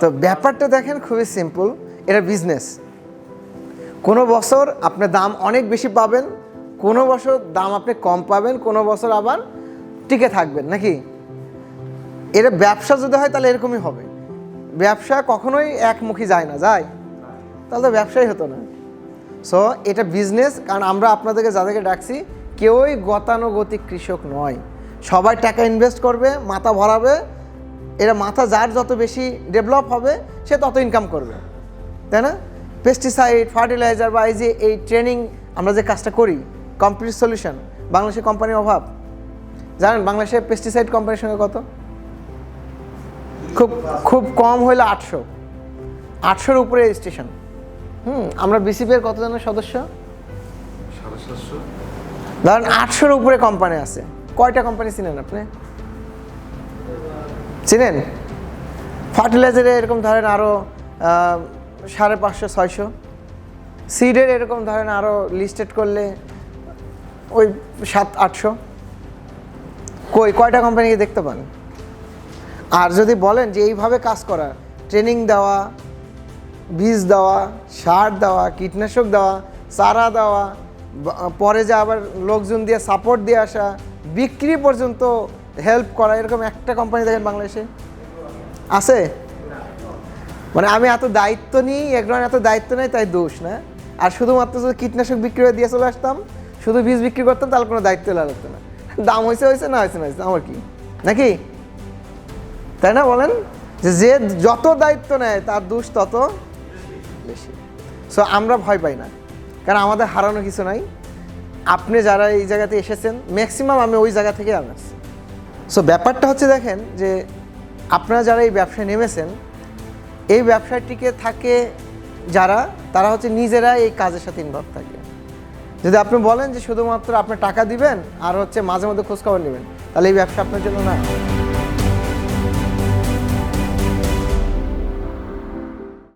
তো ব্যাপারটা দেখেন খুবই সিম্পল এটা বিজনেস কোনো বছর আপনি দাম অনেক বেশি পাবেন, কোনো বছর দাম আপনি কম পাবেন, কোনো বছর আবার টিকে থাকবেন, নাকি? এটা ব্যবসা যদি হয় তাহলে এরকমই হবে। ব্যবসা কখনোই একমুখী যায় না, যায়? তাহলে তো ব্যবসাই হতো না। সো এটা বিজনেস কারণ আমরা আপনাদেরকে যাদেরকে ডাকছি, কেউই গতানুগতিক কৃষক নয়। সবাই টাকা ইনভেস্ট করবে, মাথা ভরাবে এরা মাথা যার যত বেশি ডেভেলপ হবে সে তত ইনকাম করবে। তাই না? পেস্টিসাইড ফার্টিলাইজার বা এই যে এই ট্রেনিং আমরা যে কাজটা করি কমপ্লিট সলিউশন বাংলাদেশে কোম্পানির অভাব। জানেন বাংলাদেশে পেস্টিসাইড কোম্পানির সঙ্গে কত? খুব খুব কম হইলে আটশো। আটশোর উপরে স্টেশন হুম আমরা বিসিপির কত জনের সদস্য? ধরেন আটশোর উপরে কোম্পানি আছে। কয়টা কোম্পানি চিনেন আপনি? চিনেন? ফার্টিলাইজারে এরকম ধরেন আরও সাড়ে পাঁচশো, ছয়শো। সিডের এরকম ধরেন আরও লিস্টেড করলে ওই সাত, আটশো। কই, কয়টা কোম্পানিকে দেখতে পান? আর যদি বলেন যে এইভাবে কাজ করা ট্রেনিং দেওয়া, বীজ দেওয়া, সার দেওয়া, কীটনাশক দেওয়া, চারা দেওয়া পরে যে আবার লোকজন দিয়ে সাপোর্ট দিয়ে আসা, বিক্রি পর্যন্ত হেল্প করা, এরকম একটা কোম্পানি দেখেন বাংলাদেশে। আছে? মানে আমি এত দায়িত্ব নিই, একজন এত দায়িত্ব নেই তাই দোষ, না? আর শুধুমাত্র যদি কীটনাশক বিক্রি করে দিয়ে চলে আসতাম, শুধু বীজ বিক্রি করতাম, তাহলে কোনো দায়িত্ব লাগতো না। দাম হয়েছে হয়েছে না হয়েছে না হয়েছে আমার কি? নাকি? তাই না বলেন? যে যে যত দায়িত্ব নেয়, তার দোষ তত বেশি। সো আমরা ভয় পাই না। কারণ আমাদের হারানো কিছু নাই। আপনি যারা এই জায়গাতে এসেছেন ম্যাক্সিমাম আমি ওই জায়গা থেকে আসছি সো ব্যাপারটা হচ্ছে দেখেন যে আপনারা যারা এই ব্যবসায় নেমেছেন, এই ব্যবসাটিকে থাকে যারা, তারা হচ্ছে নিজেরা এই কাজের সাথে ইনভলভ থাকে। যদি আপনি বলেন যে শুধুমাত্র আপনি টাকা দিবেন আর হচ্ছে মাঝে মধ্যে খোঁজখবর নেবেন, তাহলে এই ব্যবসা আপনার জন্য না।